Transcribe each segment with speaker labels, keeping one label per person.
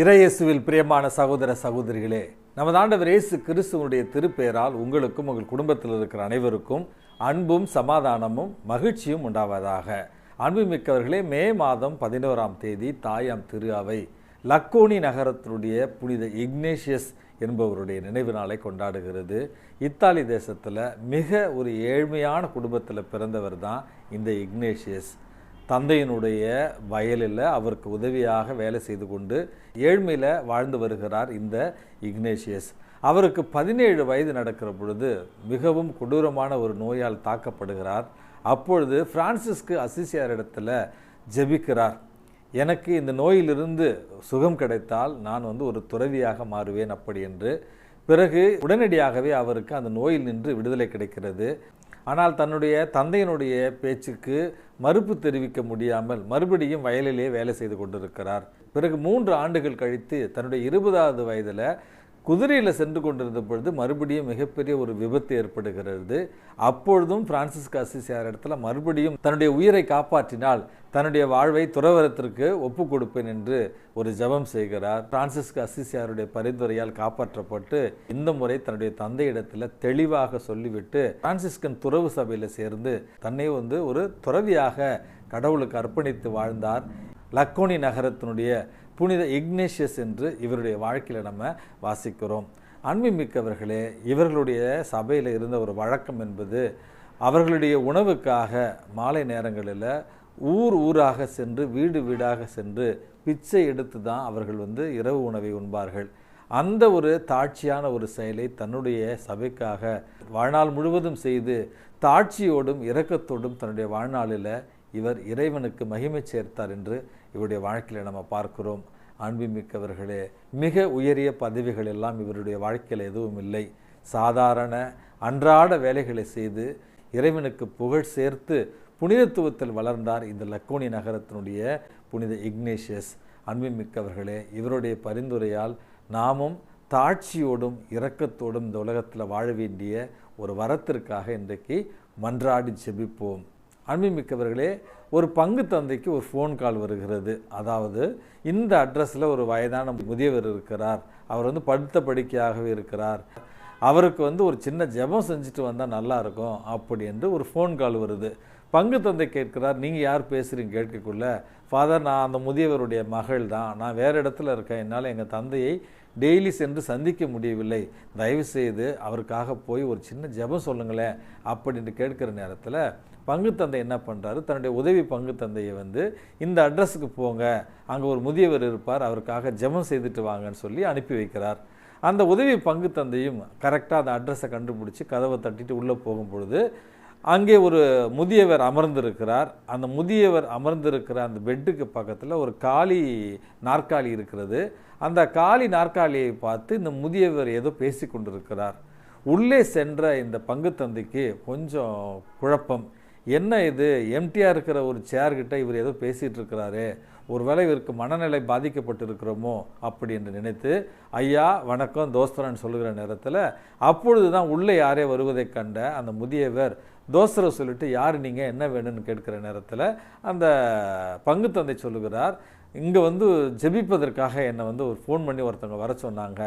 Speaker 1: இறையேசுவில் பிரியமான சகோதர சகோதரிகளே நமது ஆண்டவர் இயேசு கிறிஸ்துவனுடைய திருப்பெயரால் உங்களுக்கும் உங்கள் குடும்பத்தில் இருக்கிற அனைவருக்கும் அன்பும் சமாதானமும் மகிழ்ச்சியும் உண்டாவதாக. அன்புமிக்கவர்களே மே மாதம் பதினோராம் தேதி தாயாம் திரு அவை லக்கோனி நகரத்தினுடைய புனித இக்னேஷியஸ் என்பவருடைய நினைவு நாளை கொண்டாடுகிறது. இத்தாலி தேசத்தில் மிக ஒரு ஏழ்மையான குடும்பத்தில் பிறந்தவர் தான் இந்த இக்னேஷியஸ். தந்தையினுடைய வயலில் அவருக்கு உதவியாக வேலை செய்து கொண்டு ஏழ்மையில் வாழ்ந்து வருகிறார் இந்த இக்னேஷியஸ். அவருக்கு பதினேழு வயது நடக்கிற பொழுது மிகவும் கொடூரமான ஒரு நோயால் தாக்கப்படுகிறார். அப்பொழுது பிரான்சிஸ்கு அசிசியார் இடத்துல ஜெபிக்கிறார். எனக்கு இந்த நோயிலிருந்து சுகம் கிடைத்தால் நான் வந்து ஒரு துறவியாக மாறுவேன் அப்படி என்று. பிறகு உடனடியாகவே அவருக்கு அந்த நோயில் நின்று விடுதலை கிடைக்கிறது. ஆனால் தன்னுடைய தந்தையினுடைய பேச்சுக்கு மறுப்பு தெரிவிக்க முடியாமல் மறுபடியும் வயலிலே வேலை செய்து கொண்டிருக்கிறார். பிறகு மூன்று ஆண்டுகள் கழித்து தன்னுடைய இருபதாவது வயதில் குதிரையில் சென்று கொண்டிருந்த பொழுது மறுபடியும் மிகப்பெரிய ஒரு விபத்து ஏற்படுகிறது. அப்பொழுதும் பிரான்சிஸ்க அசிசியார் இடத்துல மறுபடியும் தன்னுடைய உயிரை காப்பாற்றினால் தன்னுடைய வாழ்வை துறவரத்திற்கு ஒப்பு கொடுப்பேன் என்று ஒரு ஜெபம் செய்கிறார். பிரான்சிஸ்க அசிசியாருடைய பரிந்துரையால் காப்பாற்றப்பட்டு இந்த முறை தன்னுடைய தந்தையிடத்தில் தெளிவாக சொல்லிவிட்டு பிரான்சிஸ்கன் துறவு சபையில் சேர்ந்து தன்னை வந்து ஒரு துறவியாக கடவுளுக்கு அர்ப்பணித்து வாழ்ந்தார். லக்கோனி நகரத்தினுடைய புனித இக்னேஷியஸ் என்று இவருடைய வாழ்க்கையில் நம்ம வாசிக்கிறோம். அன்புமிக்கவர்களே இவர்களுடைய சபையில் இருந்த ஒரு வழக்கம் என்பது அவர்களுடைய உணவுக்காக மாலை நேரங்களில் ஊர் ஊராக சென்று வீடு வீடாக சென்று பிச்சை எடுத்து தான் அவர்கள் வந்து இரவு உணவை உண்பார்கள். அந்த ஒரு தாட்சியான ஒரு செயலை தன்னுடைய சபைக்காக வாழ்நாள் முழுவதும் செய்து தாட்சியோடும் இரக்கத்தோடும் தன்னுடைய வாழ்நாளில் இவர் இறைவனுக்கு மகிமை சேர்த்தார் என்று இவருடைய வாழ்க்கையில் நம்ம பார்க்கிறோம். அன்புமிக்கவர்களே மிக உயரிய பதவிகள் எல்லாம் இவருடைய வாழ்க்கையில் எதுவும் இல்லை. சாதாரண அன்றாட வேலைகளை செய்து இறைவனுக்கு புகழ் சேர்த்து புனிதத்துவத்தில் வளர்ந்தார் இந்த லக்கோனி நகரத்தினுடைய புனித இக்னேஷியஸ். அன்புமிக்கவர்களே இவருடைய பரிந்துரையால் நாமும் தாட்சியோடும் இரக்கத்தோடும் இந்த உலகத்தில் வாழ வேண்டிய ஒரு வரத்திற்காக இன்றைக்கு மன்றாடி ஜெபிப்போம். அன்புமிக்கவர்களே ஒரு பங்கு தந்தைக்கு ஒரு ஃபோன் கால் வருகிறது. அதாவது இந்த அட்ரஸில் ஒரு வயதான முதியவர் இருக்கிறார். அவர் வந்து படுத்த படிக்கையாகவே இருக்கிறார். அவருக்கு வந்து ஒரு சின்ன ஜெபம் செஞ்சுட்டு வந்தால் நல்லாயிருக்கும் அப்படி என்று ஒரு ஃபோன் கால் வருது. பங்கு தந்தை கேட்கிறார் நீங்கள் யார் பேசுகிறீங்க கேட்கக்குள்ள ஃபாதர் நான் அந்த முதியவருடைய மகள் தான். நான் வேறு இடத்துல இருக்கேன். என்னால் எங்கள் தந்தையை டெய்லி சென்று சந்திக்க முடியவில்லை. தயவுசெய்து அவருக்காக போய் ஒரு சின்ன ஜெபம் சொல்லுங்களேன் அப்படின்ட்டு கேட்குற நேரத்தில் பங்கு தந்தை என்ன பண்ணுறாரு தன்னுடைய உதவி பங்கு தந்தையை வந்து இந்த அட்ரஸுக்கு போங்க அங்கே ஒரு முதியவர் இருப்பார் அவருக்காக ஜெபம் செய்துட்டு வாங்கன்னு சொல்லி அனுப்பி வைக்கிறார். அந்த உதவி பங்கு தந்தையும் கரெக்டாக அந்த அட்ரஸை கண்டுபிடிச்சி கதவை தட்டிட்டு உள்ளே போகும் பொழுது அங்கே ஒரு முதியவர் அமர்ந்திருக்கிறார். அந்த முதியவர் அமர்ந்திருக்கிற அந்த பெட்டுக்கு பக்கத்தில் ஒரு காலி நாற்காலி இருக்கிறது. அந்த காலி நாற்காலியை பார்த்து இந்த முதியவர் ஏதோ பேசி கொண்டிருக்கிறார் உள்ளே சென்ற இந்த பங்கு தந்தைக்கு கொஞ்சம் குழப்பம். என்ன இது? எம்டியாக இருக்கிற ஒரு சேர்கிட்ட இவர் ஏதோ பேசிகிட்டு இருக்கிறாரு. ஒருவேளை இவருக்கு மனநிலை பாதிக்கப்பட்டிருக்கிறோமோ அப்படி என்று நினைத்து ஐயா வணக்கம் தோஸ்தரன் சொல்லுகிற நேரத்தில் அப்பொழுது தான் உள்ளே யாரே வருவதைக் கண்ட அந்த முதியவர் தோஸ்தரை சொல்லிட்டு யார் நீங்கள் என்ன வேணும்னு கேட்கிற நேரத்தில் அந்த பங்கு தந்தை சொல்லுகிறார் இங்கே வந்து ஜெபிப்பதற்காக என்னை வந்து ஒரு ஃபோன் பண்ணி ஒருத்தவங்க வர சொன்னாங்க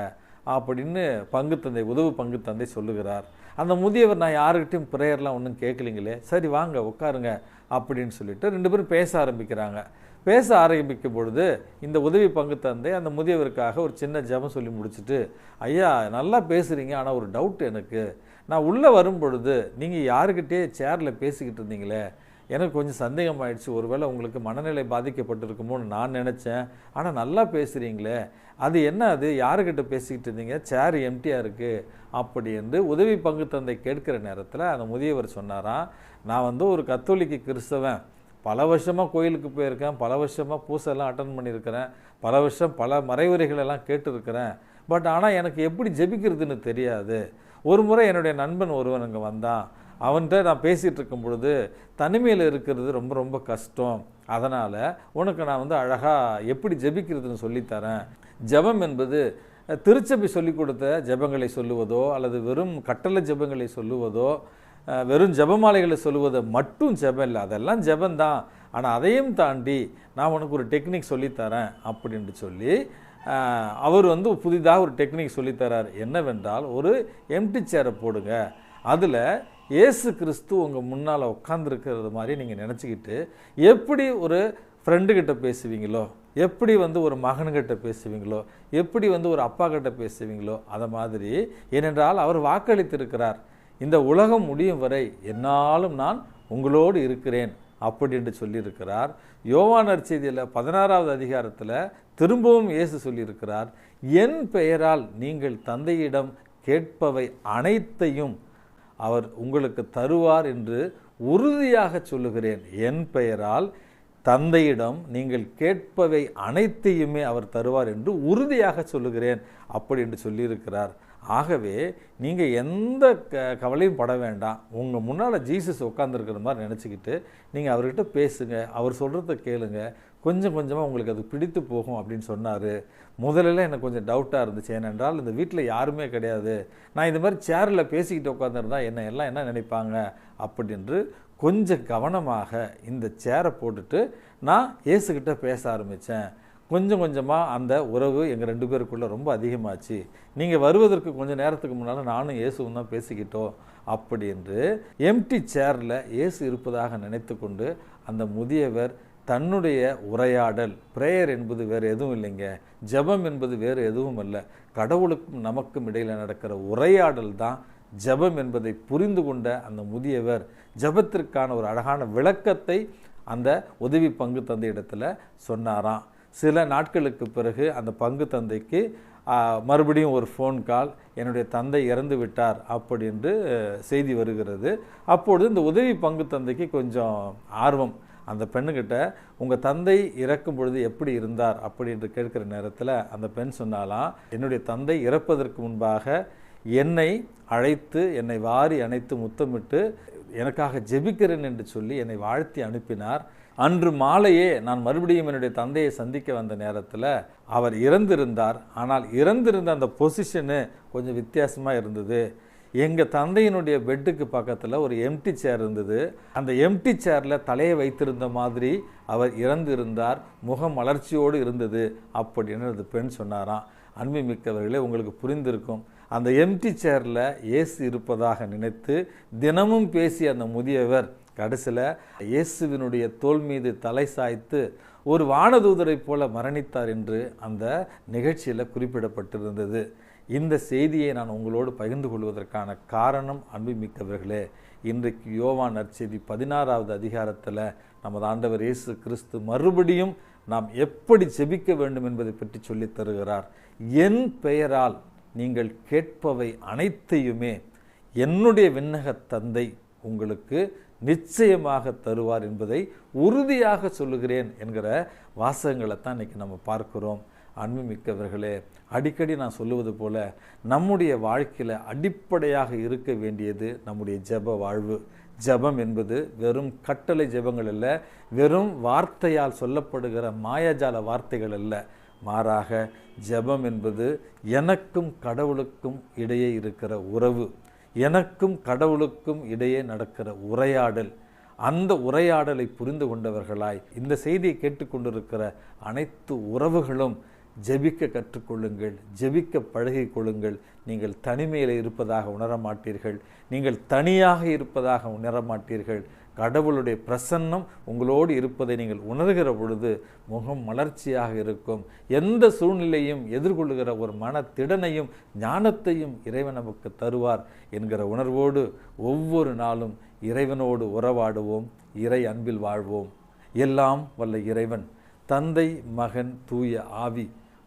Speaker 1: அப்படின்னு பங்கு தந்தை உதவு பங்கு தந்தை சொல்லுகிறார். அந்த முதியவர் நான் யாருக்கிட்டையும் ப்ரேயர்லாம் ஒன்றும் கேட்கலிங்களே சரி வாங்க உட்காருங்க அப்படின்னு சொல்லிட்டு ரெண்டு பேரும் பேச ஆரம்பிக்கிறாங்க. பேச ஆரம்பிக்கும் பொழுது இந்த உதவி பங்கு தந்தை அந்த முதியவருக்காக ஒரு சின்ன ஜெபம் சொல்லி முடிச்சுட்டு ஐயா நல்லா பேசுகிறீங்க ஆனால் ஒரு டவுட் எனக்கு. நான் உள்ளே வரும் பொழுது நீங்கள் யாருக்கிட்டே சேரில் பேசிக்கிட்டு இருந்தீங்களே? எனக்கு கொஞ்சம் சந்தேகம் ஆயிடுச்சு ஒருவேளை உங்களுக்கு மனநிலை பாதிக்கப்பட்டிருக்குமோன்னு நான் நினச்சேன். ஆனால் நல்லா பேசுகிறீங்களே அது என்ன அது? யாருக்கிட்ட பேசிக்கிட்டு இருந்தீங்க? சேர் எம்டியாக இருக்குது அப்படி என்று உதவி பங்கு தந்தை கேட்கிற நேரத்தில் அந்த முதியவர் சொன்னாராம் நான் வந்து ஒரு கத்தோலிக்க கிறிஸ்தவன். பல வருஷமாக கோயிலுக்கு போயிருக்கேன். பல வருஷமாக பூசெல்லாம் அட்டன் பண்ணியிருக்கிறேன். பல வருஷம் பல மறைவுரைகளெல்லாம் கேட்டிருக்கிறேன். பட் ஆனால் எனக்கு எப்படி ஜெபிக்கிறதுன்னு தெரியாது. ஒரு முறை என்னுடைய நண்பன் ஒருவன் அங்கே வந்தான். அவன்கிட்ட நான் பேசிகிட்டு இருக்கும் பொழுது தனிமையில் இருக்கிறது ரொம்ப ரொம்ப கஷ்டம். அதனால் உனக்கு நான் வந்து அழகாக எப்படி ஜெபிக்கிறதுன்னு சொல்லித்தரேன். ஜெபம் என்பது திருச்சபை சொல்லிக் கொடுத்த ஜெபங்களை சொல்லுவதோ அல்லது வெறும் கட்டளை ஜெபங்களை சொல்லுவதோ வெறும் ஜெபமாலைகளை சொல்லுவதை மட்டும் ஜெபம் இல்லை. அதெல்லாம் ஜபந்தான் ஆனால் அதையும் தாண்டி நான் உனக்கு ஒரு டெக்னிக் சொல்லித்தரேன் அப்படின்ட்டு சொல்லி அவர் வந்து புதிதாக ஒரு டெக்னிக் சொல்லித்தரார். என்னவென்றால் ஒரு எம்டி சேரை போடுங்க. அதில் இயேசு கிறிஸ்து உங்கள் முன்னால் உட்காந்துருக்கிறது மாதிரி நீங்கள் நினச்சிக்கிட்டு எப்படி ஒரு ஃப்ரெண்டுக்கிட்ட பேசுவீங்களோ எப்படி வந்து ஒரு மகன்கிட்ட பேசுவீங்களோ எப்படி வந்து ஒரு அப்பா கிட்ட பேசுவீங்களோ அதை மாதிரி ஏனென்றால் அவர் வாக்களித்திருக்கிறார். இந்த உலகம் முடியும் வரை என்னாலும் நான் உங்களோடு இருக்கிறேன் அப்படி என்று சொல்லியிருக்கிறார். யோவான் செய்தியில் பதினாறாவது அதிகாரத்தில் திரும்பவும் இயேசு சொல்லியிருக்கிறார் என் பெயரால் நீங்கள் தந்தையிடம் கேட்பவை அனைத்தையும் அவர் உங்களுக்கு தருவார் என்று உறுதியாக சொல்லுகிறேன். என் பெயரால் தந்தையிடம் நீங்கள் கேட்பவை அனைத்தையுமே அவர் தருவார் என்று உறுதியாக சொல்லுகிறேன் அப்படி என்று சொல்லியிருக்கிறார். ஆகவே நீங்கள் எந்த க கவலையும் பட வேண்டாம். உங்கள் முன்னால் ஜீசஸ் உட்காந்துருக்கிற மாதிரி நினச்சிக்கிட்டு நீங்கள் அவர்கிட்ட பேசுங்க. அவர் சொல்கிறத கேளுங்க. கொஞ்சம் கொஞ்சமாக உங்களுக்கு அது பிடித்து போகும் அப்படின்னு சொன்னார். முதல்ல எனக்கு கொஞ்சம் டவுட்டாக இருந்துச்சு. ஏனென்றால் இந்த வீட்டில் யாருமே கிடையாது. நான் இந்த மாதிரி சேரில் பேசிக்கிட்டு உட்காந்துருந்தா என்ன எல்லாம் என்ன நினைப்பாங்க? அப்படின்று கொஞ்சம் கவனமாக இந்த சேரை போட்டுட்டு நான் ஏசுக்கிட்ட பேச ஆரம்பித்தேன் கொஞ்சம் கொஞ்சமாக அந்த உறவு எங்கள் ரெண்டு பேருக்குள்ளே ரொம்ப அதிகமாச்சு. நீங்கள் வருவதற்கு கொஞ்சம் நேரத்துக்கு முன்னால் நானும் இயேசுவும் தான் பேசிக்கிட்டோம். அப்படி என்று எம்டி சேரில் இயேசு இருப்பதாக நினைத்து கொண்டு அந்த முதியவர் தன்னுடைய உரையாடல் பிரேயர் என்பது வேறு எதுவும் இல்லைங்க. ஜெபம் என்பது வேறு எதுவும் அல்ல. கடவுளுக்கும் நமக்கும் இடையில் நடக்கிற உரையாடல் தான் ஜெபம் என்பதை புரிந்து கொண்ட அந்த முதியவர். ஜெபத்திற்கான ஒரு அழகான விளக்கத்தை அந்த உதவி பங்கு தந்தை இடத்துல சொன்னாராம். சில நாட்களுக்கு பிறகு அந்த பங்கு தந்தைக்கு மறுபடியும் ஒரு ஃபோன் கால் என்னுடைய தந்தை இறந்து விட்டார் அப்படி என்று செய்தி வருகிறது. அப்பொழுது இந்த உதவி பங்கு தந்தைக்கு கொஞ்சம் ஆர்வம். அந்த பெண்ணுக்கிட்ட உங்கள் தந்தை இறக்கும் பொழுது எப்படி இருந்தார்? அப்படி என்று நேரத்தில் அந்த பெண் சொன்னாலாம் என்னுடைய தந்தை இறப்பதற்கு முன்பாக என்னை அழைத்து என்னை வாரி அணைத்து முத்தமிட்டு எனக்காக ஜெபிக்கிறேன் என்று சொல்லி என்னை வாழ்த்தி அனுப்பினார். அன்று மாலையே நான் மறுபடியும் என்னுடைய தந்தையை சந்திக்க வந்த நேரத்தில் அவர் இறந்திருந்தார். ஆனால் இறந்திருந்த அந்த பொசிஷனு கொஞ்சம் வித்தியாசமாக இருந்தது. எங்கள் தந்தையினுடைய பெட்டுக்கு பக்கத்தில் ஒரு எம்டி சேர் இருந்தது. அந்த எம்டி சேரில் தலையை வைத்திருந்த மாதிரி அவர் இறந்திருந்தார். முகம் மலர்ச்சியோடு இருந்தது அப்படின்னு அந்த பெண் சொன்னாராம். அன்பு மிக்கவர்களே உங்களுக்கு புரிந்திருக்கும். அந்த எம்டி சேரில் ஏசு இருப்பதாக நினைத்து தினமும் பேசிய அந்த முதியவர் கடைசியில் இயேசுவினுடைய தோல் மீது தலை சாய்த்து ஒரு வானதூதரைப் போல மரணித்தார் என்று அந்த நிகழ்ச்சியில் குறிப்பிடப்பட்டிருந்தது. இந்த செய்தியை நான் உங்களோடு பகிர்ந்து கொள்வதற்கான காரணம் அன்புமிக்கவர்களே இன்றைக்கு யோவான் நற்செய்தி பதினாறாவது அதிகாரத்தில் நமது ஆண்டவர் இயேசு கிறிஸ்து மறுபடியும் நாம் எப்படி ஜெபிக்க வேண்டும் என்பதை பற்றி சொல்லித் தருகிறார். என் பெயரால் நீங்கள் கேட்பவை அனைத்தையுமே என்னுடைய விண்ணக தந்தை உங்களுக்கு நிச்சயமாக தருவார் என்பதை உறுதியாக சொல்லுகிறேன் என்கிற வாசகங்களை தான் இன்னைக்கு நம்ம பார்க்கிறோம். அன்புமிக்கவர்களே அடிக்கடி நான் சொல்லுவது போல நம்முடைய வாழ்க்கையில் அடிப்படையாக இருக்க வேண்டியது நம்முடைய ஜெப வாழ்வு. ஜெபம் என்பது வெறும் கட்டளை ஜபங்கள் அல்ல வெறும் வார்த்தையால் சொல்லப்படுகிற மாயாஜால வார்த்தைகள் அல்ல. மாறாக ஜெபம் என்பது எனக்கும் கடவுளுக்கும் இடையே இருக்கிற உறவு. எனக்கும் கடவுளுக்கும் இடையே நடக்கிற உரையாடல். அந்த உரையாடலை புரிந்து கொண்டவர்களாய் இந்த செய்தியை கேட்டுக்கொண்டிருக்கிற அனைத்து உறவுகளும் ஜெபிக்க கற்றுக்கொள்ளுங்கள் ஜெபிக்க பழகிக் கொள்ளுங்கள் நீங்கள் தனிமையில் இருப்பதாக உணர மாட்டீர்கள் நீங்கள் தனியாக இருப்பதாக உணர மாட்டீர்கள் கடவுளுடைய பிரசன்னம் உங்களோடு இருப்பதை நீங்கள் உணர்கிற பொழுது முகம் மலர்ச்சியாக இருக்கும். எந்த சூழ்நிலையும் எதிர்கொள்ளுகிற ஒரு மன திடனையும் ஞானத்தையும் இறைவன் நமக்கு தருவார் என்கிற உணர்வோடு ஒவ்வொரு நாளும் இறைவனோடு உறவாடுவோம். இறை அன்பில் வாழ்வோம். எல்லாம் வல்ல இறைவன் தந்தை மகன் தூய ஆவி